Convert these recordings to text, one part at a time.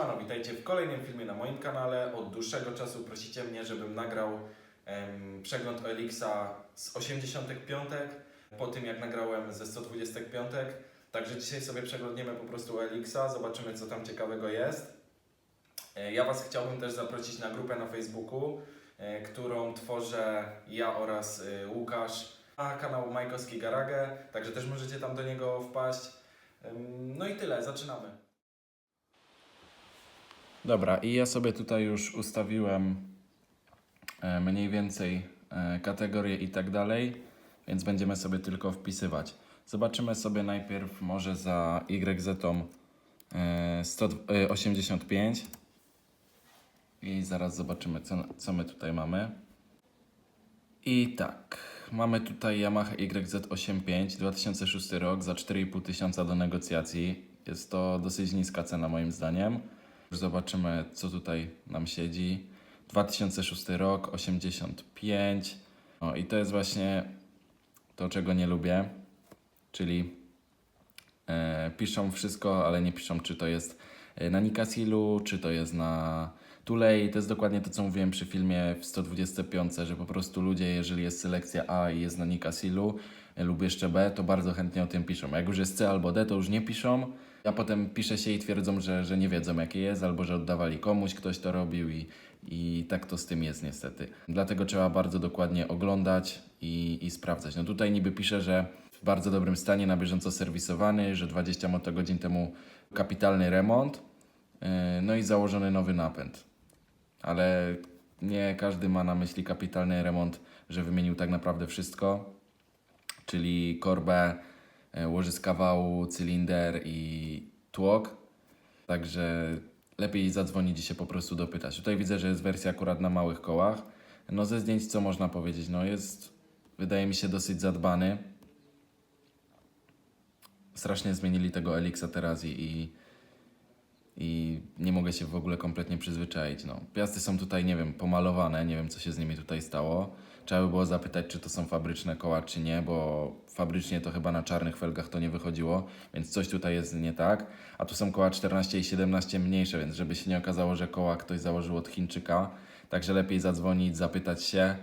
Siemano, witajcie w kolejnym filmie na moim kanale. Od dłuższego czasu prosicie mnie, żebym nagrał em, przegląd Elixa z 85 po tym jak nagrałem ze 125. Także dzisiaj sobie przeglądniemy po prostu Elixa, zobaczymy co tam ciekawego jest. E, Ja Was chciałbym też zaprosić na grupę na Facebooku, e, którą tworzę ja oraz e, Łukasz, a kanał Majkowski Garage, także też możecie tam do niego wpaść. Em, No i tyle, zaczynamy. Dobra, i ja sobie tutaj już ustawiłem e, mniej więcej e, kategorie i tak dalej, więc będziemy sobie tylko wpisywać. Zobaczymy sobie najpierw może za YZ e, 185 i zaraz zobaczymy co, co my tutaj mamy. I tak, mamy tutaj Yamaha YZ85 2006 rok za 4,5 tysiąca do negocjacji. Jest to dosyć niska cena moim zdaniem. Zobaczymy, co tutaj nam siedzi. 2006 rok, 85. O, i to jest właśnie to, czego nie lubię. Czyli e, piszą wszystko, ale nie piszą, czy to jest e, na Nikasilu, czy to jest na Tulej. To jest dokładnie to, co mówiłem przy filmie w 125, że po prostu ludzie, jeżeli jest selekcja A i jest na Nikasilu e, lub jeszcze B, to bardzo chętnie o tym piszą. Jak już jest C albo D, to już nie piszą. A potem pisze się i twierdzą, że, że nie wiedzą jakie jest, albo że oddawali komuś, ktoś to robił i, i tak to z tym jest niestety. Dlatego trzeba bardzo dokładnie oglądać i, i sprawdzać. No tutaj niby pisze, że w bardzo dobrym stanie, na bieżąco serwisowany, że 20 motogodzin temu kapitalny remont, yy, no i założony nowy napęd. Ale nie każdy ma na myśli kapitalny remont, że wymienił tak naprawdę wszystko, czyli korbę, e, łożyska wału, cylinder i tłok. Także lepiej zadzwonić i się po prostu dopytać. Tutaj widzę, że jest wersja akurat na małych kołach. No ze zdjęć co można powiedzieć? No jest, wydaje mi się, dosyć zadbany. Strasznie zmienili tego Elixa teraz i, i nie mogę się w ogóle kompletnie przyzwyczaić. No. Piasty są tutaj, nie wiem, pomalowane, nie wiem co się z nimi tutaj stało. Trzeba by było zapytać, czy to są fabryczne koła, czy nie, bo fabrycznie to chyba na czarnych felgach to nie wychodziło, więc coś tutaj jest nie tak. A tu są koła 14 i 17 mniejsze, więc żeby się nie okazało, że koła ktoś założył od Chińczyka, także lepiej zadzwonić, zapytać się.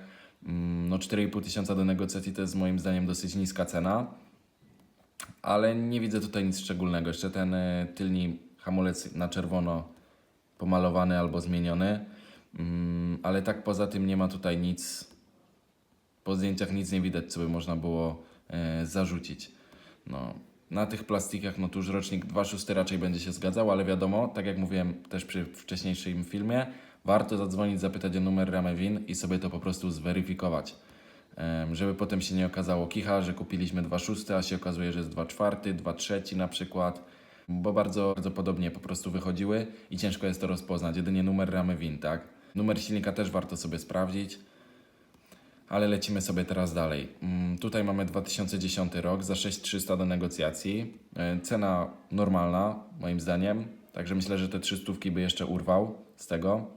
Mm, No 4,5 tysiąca do negocjacji to jest moim zdaniem dosyć niska cena, ale nie widzę tutaj nic szczególnego. Jeszcze ten y, tylni hamulec na czerwono pomalowany albo zmieniony, Mm, ale tak poza tym nie ma tutaj nic po zdjęciach nic nie widać, co by można było e, zarzucić. No, na tych plastikach, no tu już rocznik 2.6 raczej będzie się zgadzał, ale wiadomo, tak jak mówiłem też przy wcześniejszym filmie, warto zadzwonić, zapytać o numer ramy WIN i sobie to po prostu zweryfikować. Żeby potem się nie okazało kicha, że kupiliśmy 2.6, a się okazuje, że jest 2.4, 2.3 na przykład, bo bardzo, bardzo podobnie po prostu wychodziły i ciężko jest to rozpoznać. Jedynie numer ramy WIN, tak? Numer silnika też warto sobie sprawdzić. Ale lecimy sobie teraz dalej. Mm, Tutaj mamy 2010 rok za 6300 do negocjacji. E, Cena normalna, moim zdaniem. Także myślę, że te 300 by jeszcze urwał z tego.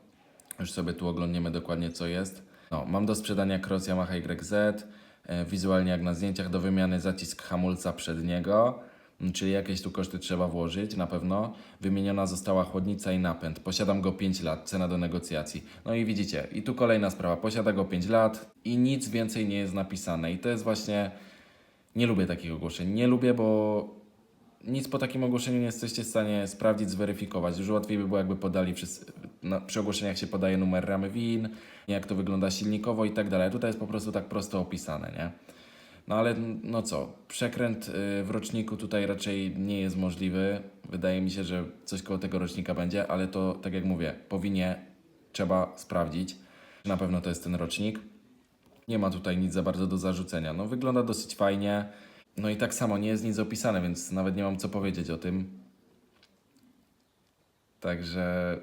Już sobie tu oglądniemy dokładnie co jest. No, mam do sprzedania cross Yamaha YZ. e, Wizualnie jak na zdjęciach do wymiany zacisk hamulca przedniego. Czyli jakieś tu koszty trzeba włożyć na pewno. Wymieniona została chłodnica i napęd. Posiadam go 5 lat, cena do negocjacji. No i widzicie, i tu kolejna sprawa. Posiada go 5 lat i nic więcej nie jest napisane. I to jest właśnie. Nie lubię takich ogłoszeń. Nie lubię, bo nic po takim ogłoszeniu nie jesteście w stanie sprawdzić, zweryfikować. Dużo łatwiej by było, jakby podali przy, na, przy ogłoszeniach się podaje numer ramy WIN, jak to wygląda silnikowo i tak dalej. Tutaj jest po prostu tak prosto opisane, nie? No ale no co, przekręt y, w roczniku tutaj raczej nie jest możliwy. Wydaje mi się, że coś koło tego rocznika będzie, ale to tak jak mówię, powinien trzeba sprawdzić. Na pewno to jest ten rocznik. Nie ma tutaj nic za bardzo do zarzucenia. No wygląda dosyć fajnie. No i tak samo nie jest nic opisane, więc nawet nie mam co powiedzieć o tym. Także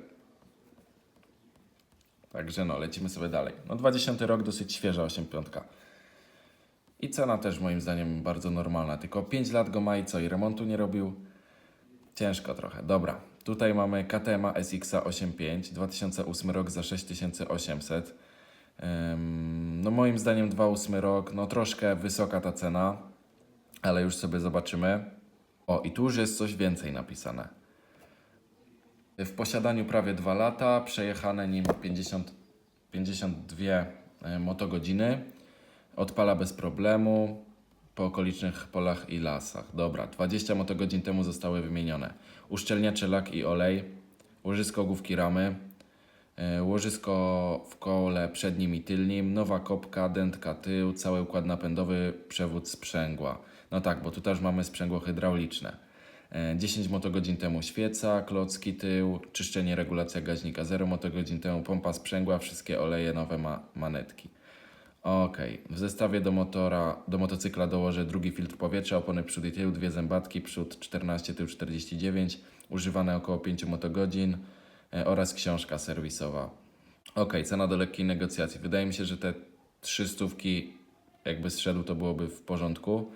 Także no, lecimy sobie dalej. No 20 rok, dosyć świeża 8.5. I cena też moim zdaniem bardzo normalna. Tylko 5 lat go ma i co? I remontu nie robił? Ciężko trochę. Dobra. Tutaj mamy KTM SX 85, 2008 rok za 6800. Ym, no moim zdaniem 2008 rok, no troszkę wysoka ta cena, ale już sobie zobaczymy. O, i tu już jest coś więcej napisane. W posiadaniu prawie 2 lata, przejechane nim 50, 52 e, motogodziny. Odpala bez problemu po okolicznych polach i lasach. Dobra, 20 motogodzin temu zostały wymienione. Uszczelniacze lak i olej, łożysko główki ramy, e, łożysko w kole przednim i tylnim, nowa kopka, dętka tył, cały układ napędowy, przewód sprzęgła. No tak, bo tu też mamy sprzęgło hydrauliczne. E, 10 motogodzin temu świeca, klocki tył, czyszczenie, regulacja gaźnika 0 motogodzin temu, pompa sprzęgła, wszystkie oleje, nowe ma manetki. Okej, w zestawie do motora, do motocykla dołożę drugi filtr powietrza, opony przód i tył, dwie zębatki, przód 14, tył 49, używane około 5 motogodzin e, oraz książka serwisowa. Okej, cena do lekkiej negocjacji. Wydaje mi się, że te trzy stówki jakby zszedł, to byłoby w porządku.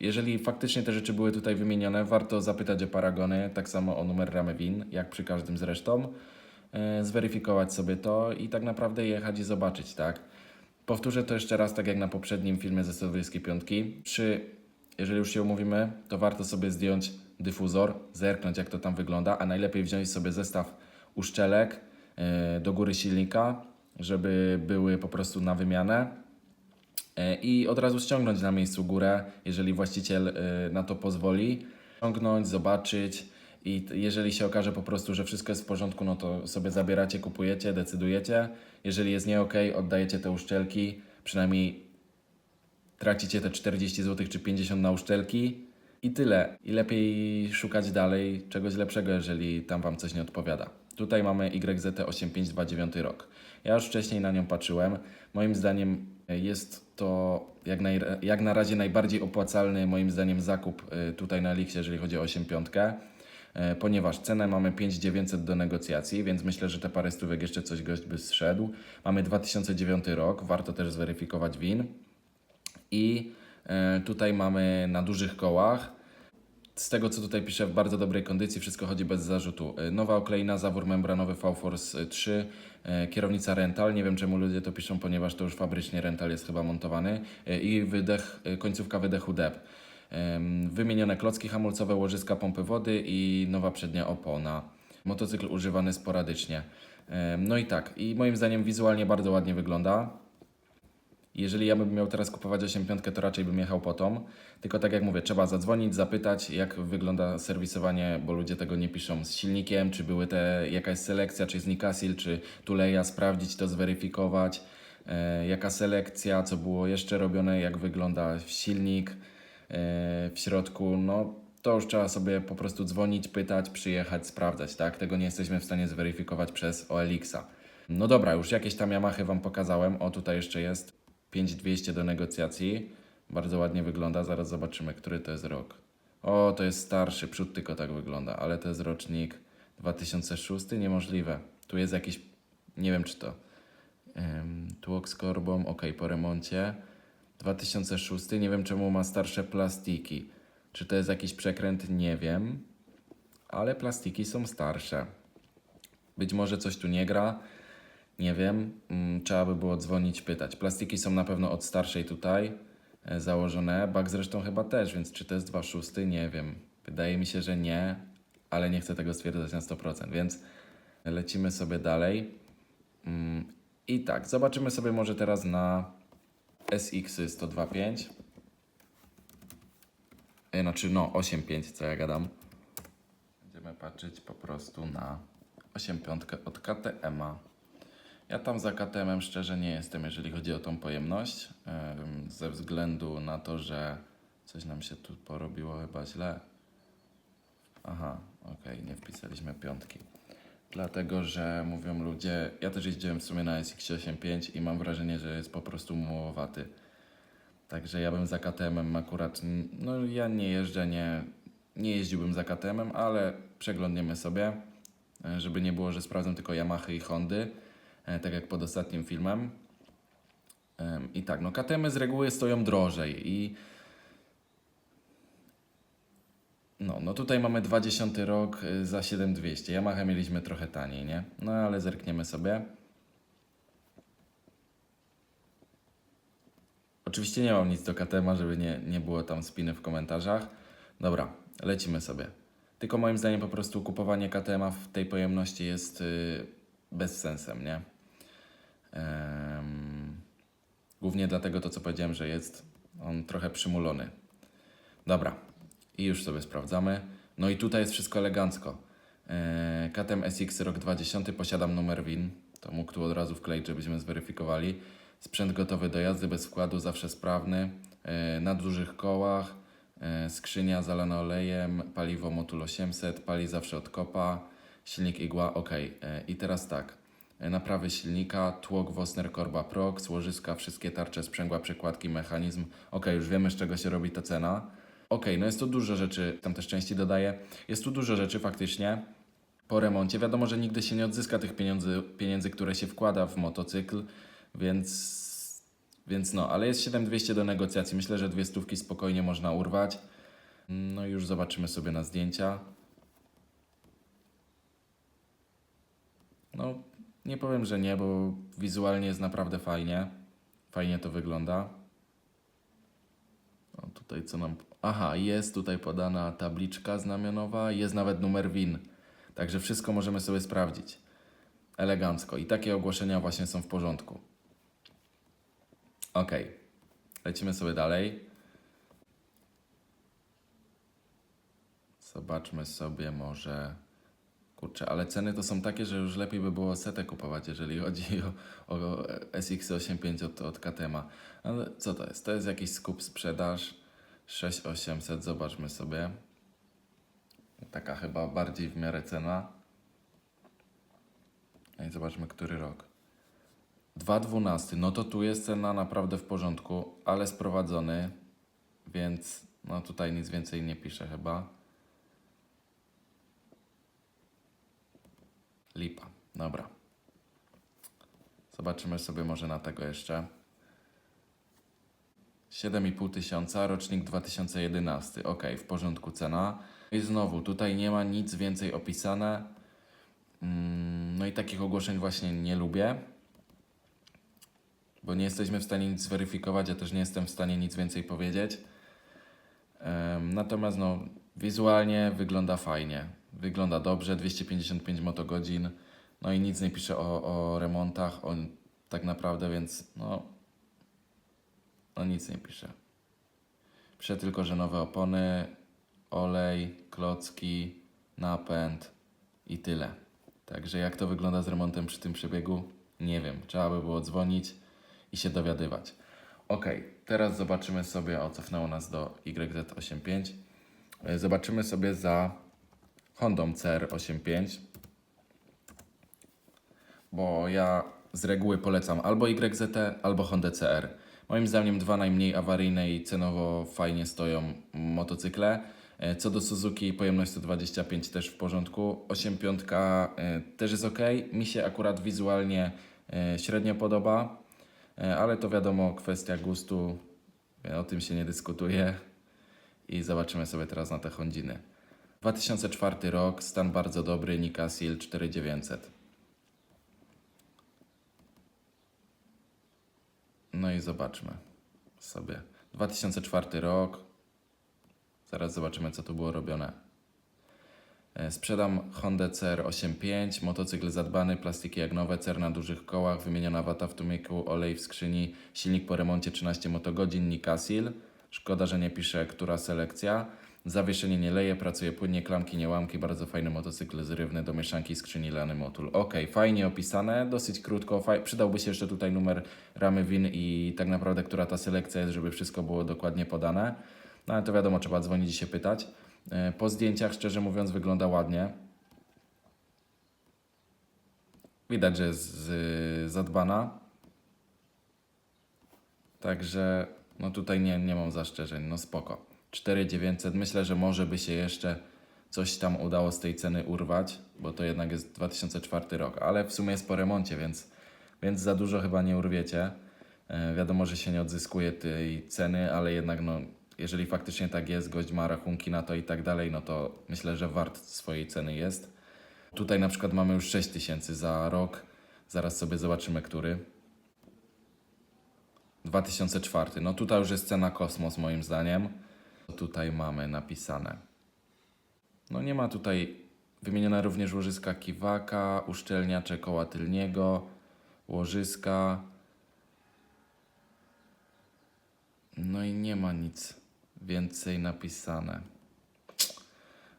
Jeżeli faktycznie te rzeczy były tutaj wymienione, warto zapytać o paragony, tak samo o numer ramy WIN, jak przy każdym zresztą, e, zweryfikować sobie to i tak naprawdę jechać i zobaczyć, tak? Powtórzę to jeszcze raz, tak jak na poprzednim filmie ze 125. Przy, jeżeli już się umówimy, to warto sobie zdjąć dyfuzor, zerknąć jak to tam wygląda, a najlepiej wziąć sobie zestaw uszczelek e, do góry silnika, żeby były po prostu na wymianę. E, i od razu ściągnąć na miejscu górę, jeżeli właściciel e, na to pozwoli. Ściągnąć, zobaczyć i jeżeli się okaże po prostu, że wszystko jest w porządku, no to sobie zabieracie, kupujecie, decydujecie. Jeżeli jest nie ok, oddajecie te uszczelki, przynajmniej tracicie te 40 zł czy 50 na uszczelki i tyle. I lepiej szukać dalej czegoś lepszego, jeżeli tam Wam coś nie odpowiada. Tutaj mamy YZT8529 rok. Ja już wcześniej na nią patrzyłem. Moim zdaniem jest to jak, naj, jak na razie najbardziej opłacalny moim zdaniem zakup y, tutaj na Elixie, jeżeli chodzi o 85 e, ponieważ cenę mamy 5900 do negocjacji, więc myślę, że te parę stówek jeszcze coś gość by zszedł. Mamy 2009 rok, warto też zweryfikować win. I e, tutaj mamy na dużych kołach. Z tego co tutaj piszę, w bardzo dobrej kondycji, wszystko chodzi bez zarzutu. E, Nowa okleina, zawór membranowy V-Force 3, e, kierownica rental. Nie wiem czemu ludzie to piszą, ponieważ to już fabrycznie rental jest chyba montowany. E, I wydech, e, końcówka wydechu DEP. Wymienione klocki hamulcowe, łożyska pompy wody i nowa przednia opona. Motocykl używany sporadycznie. No i tak, i moim zdaniem wizualnie bardzo ładnie wygląda. Jeżeli ja bym miał teraz kupować 8.5, to raczej bym jechał po tą. Tylko tak jak mówię, trzeba zadzwonić, zapytać, jak wygląda serwisowanie, bo ludzie tego nie piszą z silnikiem, czy były te jakaś selekcja, czy jest Nikasil, czy Tuleja, sprawdzić to, zweryfikować. E, jaka selekcja, co było jeszcze robione, jak wygląda silnik w środku. No to już trzeba sobie po prostu dzwonić, pytać, przyjechać, sprawdzać, tak? Tego nie jesteśmy w stanie zweryfikować przez OLX-a. No dobra, już jakieś tam Yamahy Wam pokazałem. O, tutaj jeszcze jest 5200 do negocjacji. Bardzo ładnie wygląda. Zaraz zobaczymy, który to jest rok. O, to jest starszy, przód tylko tak wygląda, ale to jest rocznik 2006. Niemożliwe. Tu jest jakiś, nie wiem czy to. Um, tłok z korbą, ok, po remoncie. 2006. Nie wiem czemu ma starsze plastiki. Czy to jest jakiś przekręt? Nie wiem. Ale plastiki są starsze. Być może coś tu nie gra. Nie wiem, mm, trzeba by było dzwonić, pytać. Plastiki są na pewno od starszej tutaj e, założone, bak zresztą chyba też, więc czy to jest 2,6? Nie wiem. Wydaje mi się, że nie, ale nie chcę tego stwierdzać na 100%, więc lecimy sobie dalej. Mm, I tak, zobaczymy sobie może teraz na SX 102.5. E, Znaczy, no, 8.5, co ja gadam. Będziemy patrzeć po prostu na 8.5 od KTM-a. Ja tam za KTM-em szczerze nie jestem, jeżeli chodzi o tą pojemność, em, ze względu na to, że coś nam się tu porobiło chyba źle. Aha, okej, nie wpisaliśmy piątki. Dlatego, że mówią ludzie, ja też jeździłem w sumie na SX85 i mam wrażenie, że jest po prostu mułowaty. Także ja bym za KTM-em akurat, no ja nie jeżdżę, nie, nie jeździłbym za KTM-em, ale przeglądniemy sobie, e, żeby nie było, że sprawdzę tylko Yamahy i Hondy, e, tak jak pod ostatnim filmem. Em, I tak, no KTM z reguły stoją drożej i no, no tutaj mamy 20 rok y, za 7200. Yamaha mieliśmy trochę taniej, nie? No ale zerkniemy sobie. Oczywiście nie mam nic do KTM, żeby nie, nie było tam spiny w komentarzach. Dobra, lecimy sobie. Tylko moim zdaniem po prostu kupowanie KTM-a w tej pojemności jest y, bez sensem, nie? Głównie dlatego to, co powiedziałem, że jest on trochę przymulony. Dobra, i już sobie sprawdzamy. No i tutaj jest wszystko elegancko. E, KTM SX rok 20, posiadam numer WIN. To mógł tu od razu wkleić, żebyśmy zweryfikowali. Sprzęt gotowy do jazdy, bez wkładu, zawsze sprawny. E, na dużych kołach. E, skrzynia zalana olejem, paliwo Motul 800, pali zawsze od kopa. Silnik igła, ok. I teraz tak. Naprawy silnika, tłok Wosner Korba Prox, łożyska, wszystkie tarcze, sprzęgła, przekładki, mechanizm. Ok, już wiemy z czego się robi ta cena. Ok, no jest tu dużo rzeczy, tam też części dodaję. Jest tu dużo rzeczy faktycznie po remoncie. Wiadomo, że nigdy się nie odzyska tych pieniędzy, pieniędzy które się wkłada w motocykl, więc, więc no, ale jest 7200 do negocjacji. Myślę, że dwie stówki spokojnie można urwać. No już zobaczymy sobie na zdjęcia. No, nie powiem, że nie, bo wizualnie jest naprawdę fajnie. Fajnie to wygląda. O, tutaj co nam. Aha, jest tutaj podana tabliczka znamionowa, jest nawet numer WIN. Także wszystko możemy sobie sprawdzić. Elegancko. I takie ogłoszenia właśnie są w porządku. Ok. Lecimy sobie dalej. Zobaczmy sobie może. Kurczę, ale ceny to są takie, że już lepiej by było setę kupować, jeżeli chodzi o, o SX85 od, od KTM-a. Ale co to jest? To jest jakiś skup sprzedaż 6800, zobaczmy sobie. Taka chyba bardziej w miarę cena. No I zobaczmy, który rok. 2,12. No to tu jest cena naprawdę w porządku, ale sprowadzony, więc no tutaj nic więcej nie pisze chyba. Lipa. Dobra. Zobaczymy sobie może na tego jeszcze. 7,5 tysiąca, rocznik 2011. Ok, w porządku cena. I znowu, tutaj nie ma nic więcej opisane. Mm, No i takich ogłoszeń właśnie nie lubię, bo nie jesteśmy w stanie nic zweryfikować, ja też nie jestem w stanie nic więcej powiedzieć. Natomiast no, wizualnie wygląda fajnie. Wygląda dobrze, 255 motogodzin. No i nic nie pisze o, o remontach, o, tak naprawdę, więc no, no nic nie pisze. Pisze tylko, że nowe opony, olej, klocki, napęd i tyle. Także jak to wygląda z remontem przy tym przebiegu? Nie wiem. Trzeba by było dzwonić i się dowiadywać. Ok, teraz zobaczymy sobie, o cofnęło nas do YZ85. E, Zobaczymy sobie za Hondą CR85, bo ja z reguły polecam albo YZT, albo Hondę CR. Moim zdaniem dwa najmniej awaryjne i cenowo fajnie stoją motocykle. E, Co do Suzuki, pojemność 125 też w porządku. 8.5 e, też jest ok. Mi się akurat wizualnie e, średnio podoba, ale to wiadomo, kwestia gustu. O tym się nie dyskutuje. I zobaczymy sobie teraz na te Hondziny. 2004 rok, stan bardzo dobry, Nika Seal 4900. No i zobaczmy sobie. 2004 rok. Zaraz zobaczymy, co tu było robione. E, Sprzedam Honda CR85, motocykl zadbany, plastiki jak nowe, CR na dużych kołach, wymieniona wata w tłumiku, olej w skrzyni, silnik po remoncie 13 motogodzin, Nikasil. Szkoda, że nie pisze, która selekcja. Zawieszenie nie leje, pracuje płynnie, klamki nie łamki, bardzo fajny motocykl zrywny do mieszanki skrzyni lany motul. Ok, fajnie opisane, dosyć krótko, faj... przydałby się jeszcze tutaj numer ramy WIN i tak naprawdę która ta selekcja jest, żeby wszystko było dokładnie podane. No ale to wiadomo, trzeba dzwonić i się pytać. E, Po zdjęciach, szczerze mówiąc, wygląda ładnie. Widać, że jest zadbana. Także no tutaj nie, nie mam zastrzeżeń, no spoko. 4900, myślę, że może by się jeszcze coś tam udało z tej ceny urwać, bo to jednak jest 2004 rok, ale w sumie jest po remoncie, więc, więc za dużo chyba nie urwiecie. E, wiadomo, że się nie odzyskuje tej ceny, ale jednak no, jeżeli faktycznie tak jest, gość ma rachunki na to i tak dalej, no to myślę, że wart swojej ceny jest. Tutaj na przykład mamy już 6000 za rok, zaraz sobie zobaczymy, który. 2004. No tutaj już jest cena kosmos moim zdaniem. Tutaj mamy napisane. No nie ma tutaj wymienione również łożyska kiwaka, uszczelniacze koła tylniego, łożyska. No i nie ma nic więcej napisane.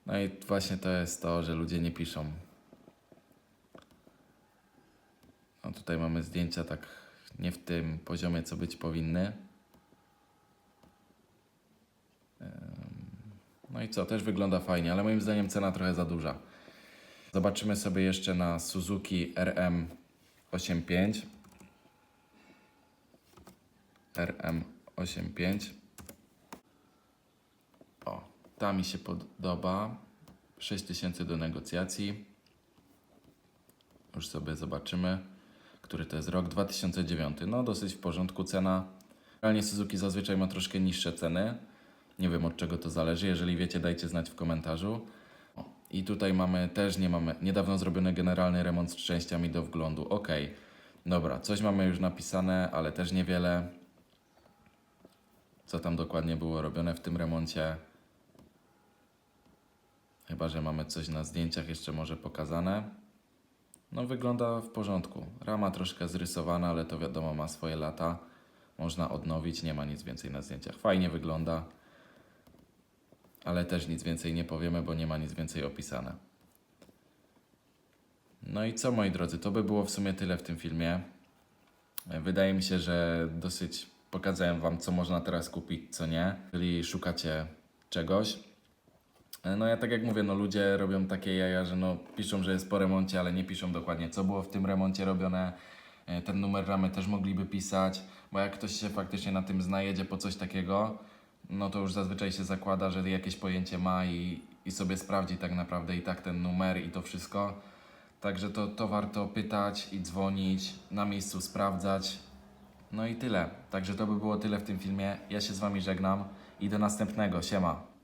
No i właśnie to jest to, że ludzie nie piszą. No tutaj mamy zdjęcia tak nie w tym poziomie, co być powinny. No i co, też wygląda fajnie, ale moim zdaniem cena trochę za duża. Zobaczymy sobie jeszcze na Suzuki RM85. RM85. O, ta mi się podoba. 6000 do negocjacji. Już sobie zobaczymy, który to jest rok 2009. No, dosyć w porządku cena. Realnie Suzuki zazwyczaj ma troszkę niższe ceny. Nie wiem od czego to zależy. Jeżeli wiecie, dajcie znać w komentarzu. I tutaj mamy też nie mamy niedawno zrobiony generalny remont z częściami do wglądu. Ok, dobra, coś mamy już napisane, ale też niewiele. Co tam dokładnie było robione w tym remoncie? Chyba, że mamy coś na zdjęciach jeszcze może pokazane. No wygląda w porządku. Rama troszkę zrysowana, ale to wiadomo ma swoje lata. Można odnowić, nie ma nic więcej na zdjęciach. Fajnie wygląda, ale też nic więcej nie powiemy, bo nie ma nic więcej opisane. No i co moi drodzy, to by było w sumie tyle w tym filmie. Wydaje mi się, że dosyć pokazałem Wam, co można teraz kupić, co nie. Jeżeli szukacie czegoś, no ja tak jak mówię, no ludzie robią takie jaja, że no piszą, że jest po remoncie, ale nie piszą dokładnie co było w tym remoncie robione. E, Ten numer ramy też mogliby pisać, bo jak ktoś się faktycznie na tym zna, jedzie po coś takiego, no to już zazwyczaj się zakłada, że jakieś pojęcie ma i, i sobie sprawdzi tak naprawdę i tak ten numer i to wszystko. Także to, to warto pytać i dzwonić, na miejscu sprawdzać. No i tyle. Także to by było tyle w tym filmie. Ja się z Wami żegnam i do następnego. Siema.